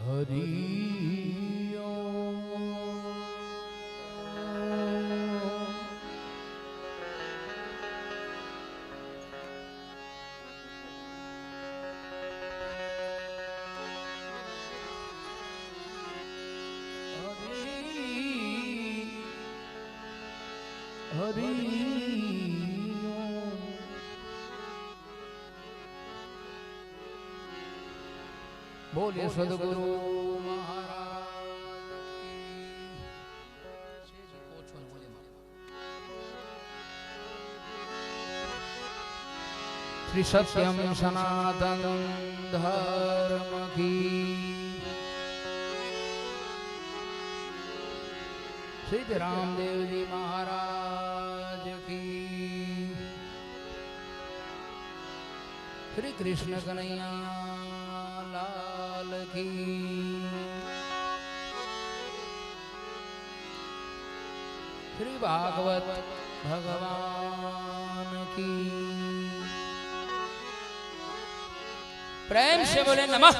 હરિ હરિ बोले सदगुरु श्री सत्यम सनातन धर्म की श्री रामदेव जी महाराज की। श्री कृष्ण कन्हैया કી. શ્રી ભાગવત ભગવાન કી. પ્રેમ સે બોલે નમઃ.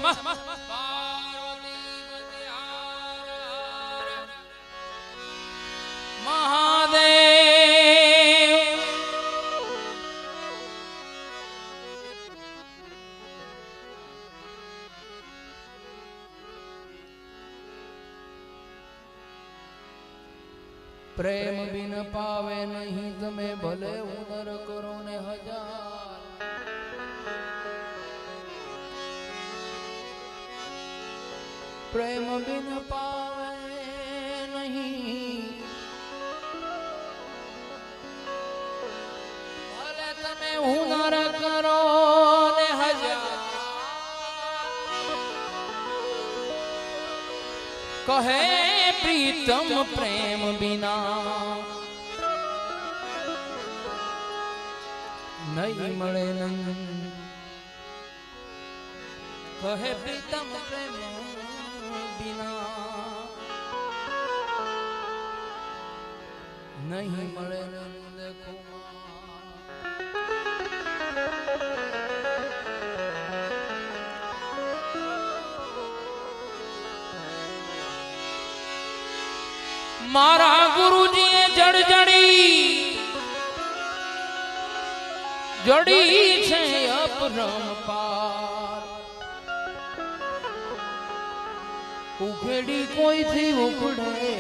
પ્રેમ બિન પાવે નહીં, તમે ભલે ઉદર કરો ને હજાર. પ્રેમ બિન પાવે નહીં. ભલે તમે હુનર કરો ને હજાર. કહે પ્રીતમ પ્રેમ બિના નહીં મળે કહે પ્રીતમ પ્રેમ બિના નહીં મળે મારા ગુરુજીએ જડજડી જડી છે અપરંપાર ઉખેડી કોઈથી ઉખડે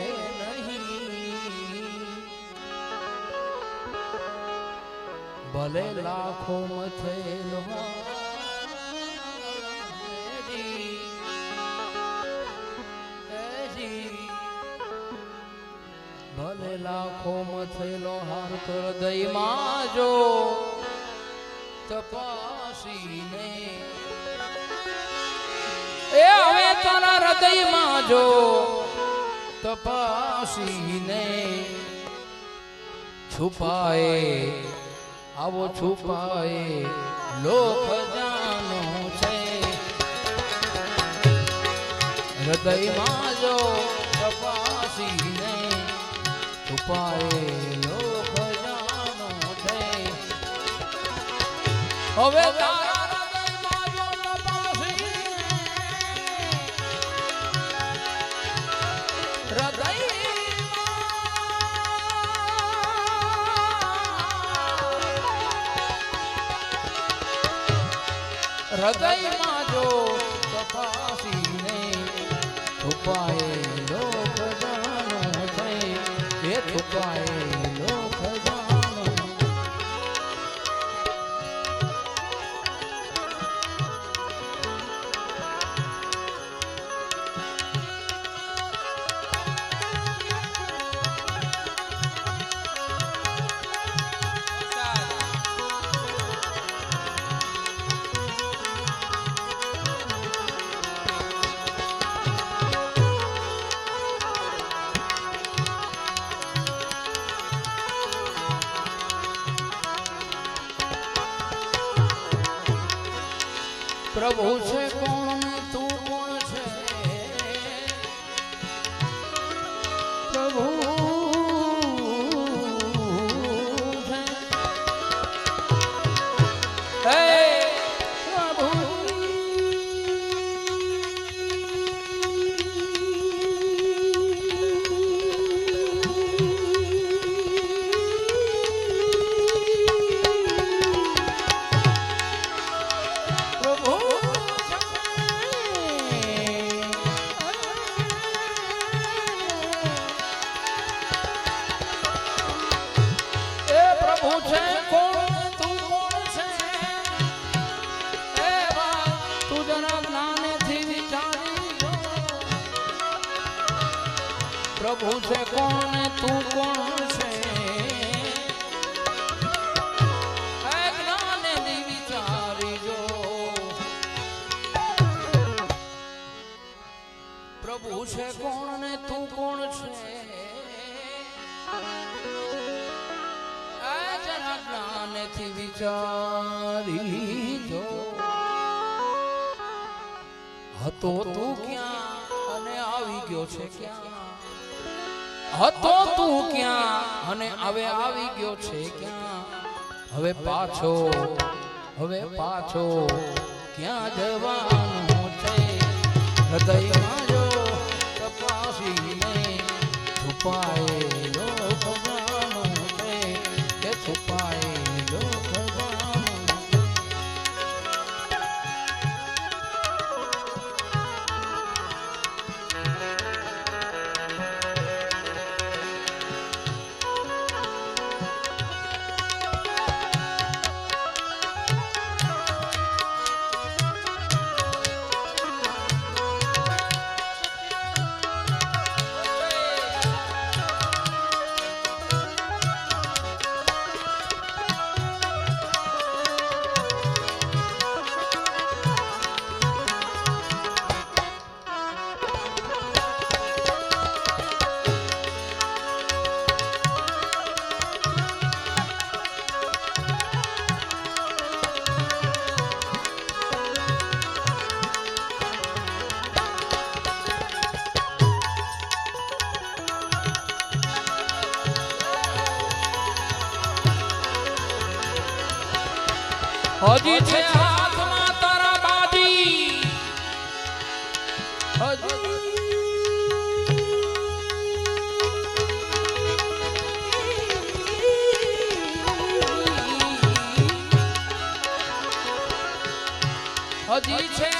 ભલે લાખો મથેલો ભલે લાખો મથેલો હાર હૃદયમાં જો તપાસીને એ હવે તારા હૃદયમાં જો તપાસીને છુપાએ આવો છુપાએ લોક જાનો છે. હૃદયમાં જો તપાસીને છુપાએ લોક જાનો છે હવે તારા હૃદયમાં જો તપાસીને હૃદયમાં પ્રભુ છે કોણ પ્રભુ છે કોણ, તું કોણ છે? પ્રભુ છે કોણ ને તું કોણ છે? જ્ઞાનેથી વિચારી જો. હતો તું ક્યાં અને આવી ગયો છે ક્યાં? હતો તું ક્યાં? અને હવે આવી ગયો છે ક્યાં? હવે પાછો હવે પાછો ક્યાં જવાનું છે? હૃદયમાં જો તપાસીને છુપાયેલો હજી છે હાથમાં તારા હજી છે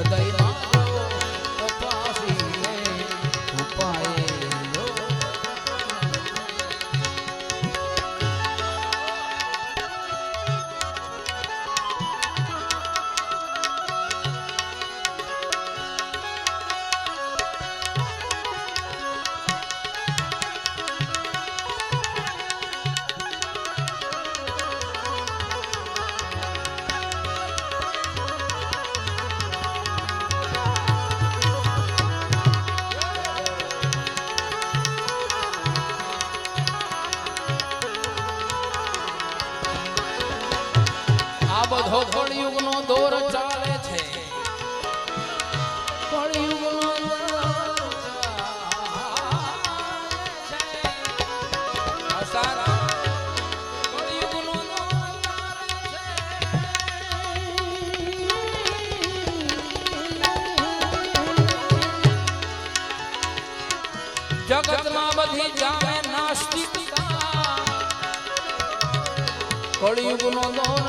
હૃદયમાં આ બધો કળિયુગનો દોર ચાલે છે. કળિયુગનો દોર જગતમાં બધી જામે નાસ્તિકતા. કળિયુગનો દોર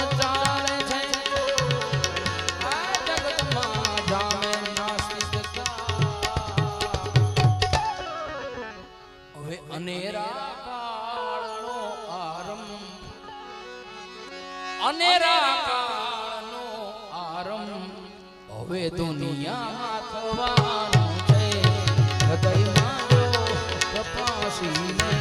કાળનો આરંભ હવે દુનિયા થવાનો છે. હૃદયમાં તપાસીને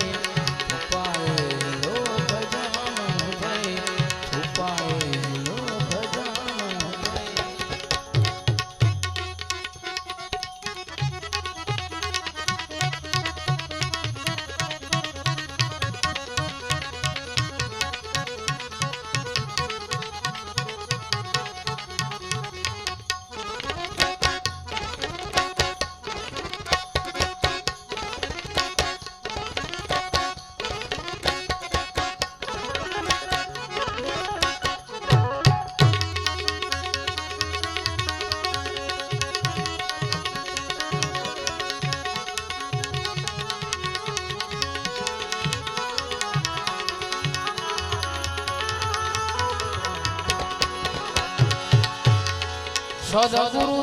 সদগুরু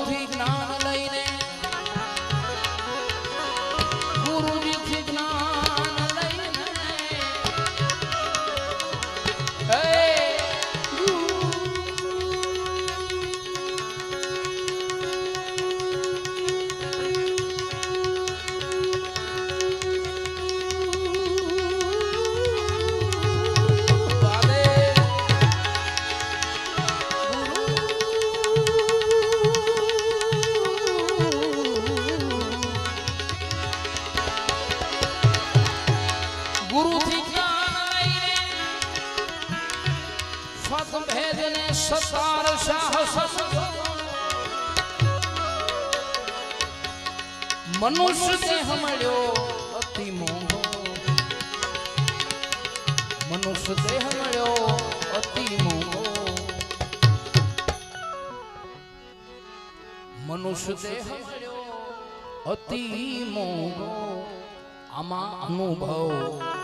મનુષ્ય દેહ મળ્યો અતિ મોહો મનુષ્ય દેહ મળ્યો અતિ મોહો મનુષ્ય દેહ મળ્યો અતિ મોહો આમાં અનુભવ